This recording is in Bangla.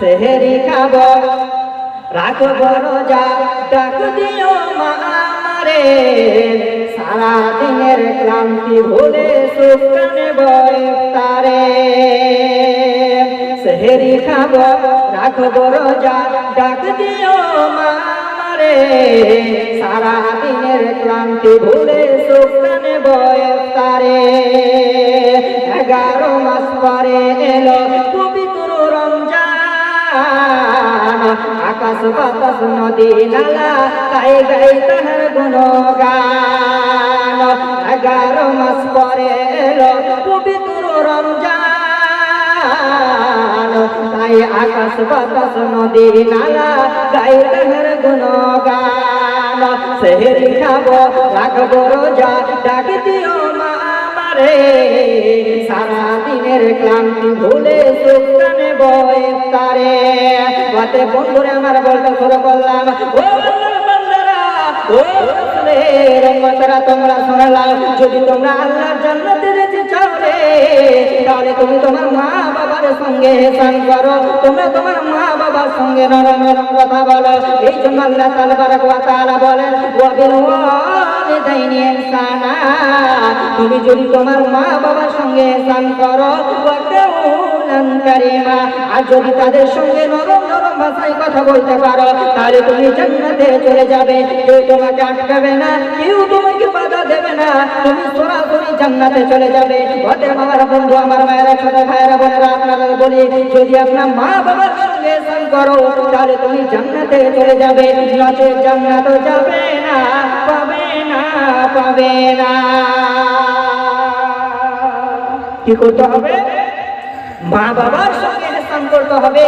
সেহেরি খাব রাখব রোজা ডাক দিও মা আমারে। সারা দিনের ক্লান্তি ভুলে সুখ নেব তারে সেহেরি খাব রাখব রোজা ডাক দিও মা আমারে। সারা দিনের ক্লান্তি ভুলে সুখ নেব তারে এগারো মাস পরে এলো আকাশ বাতাস নদী নালা গাই গাই তাহার গুণগান এগারো মাস পরে এলো পবিত্র রমজান তাই আকাশ বাতাস নদী নালা গাই তাহার গুণগান সেহেরি খাব রাখব রোজা ডাক দিও মা আমারে দিনের ক্লান্তি ভুলে সুখানে বয়ে তারে। বাতে বন্ধুরে, আমার বলতে শুরু করলাম। ও তোমরা শোনালাম। যদি তোমরা আল্লাহর জান্নাতে যেতে চাও তাহলে তুমি তোমার মা বাবার সঙ্গে তোমরা তোমার মা বাবার সঙ্গে কথা বলো। এই জন্য আল্লাহ তাআলা বলেন তুমি যদি তোমার মা বাবার সঙ্গে হেসান করো আর যদি তাদের সঙ্গে নরম নরম ভাষায় কথা বলতে পারো, তাহলে তুমি জান্নাতে চলে যাবে। কেউ তোমাকে আটকাবে না, কেউ তোমাকে বাধা দেবে না। তুমি সরাসরি জান্নাতে চলে যাবে। অতএব আমার বন্ধু, আমার মায়েরা, ছোট ভাইয়েরা, বোনেরা আপনারা বলি, যদি আপনার মা বাবার সঙ্গে স্নান করো, তাহলে তুমি জান্নাতে চলে যাবে। নচে জান্নাত যাবে না, পাবে না পাবে না। কি করতে হবে? মা বাবার সঙ্গে স্নান করতে হবে।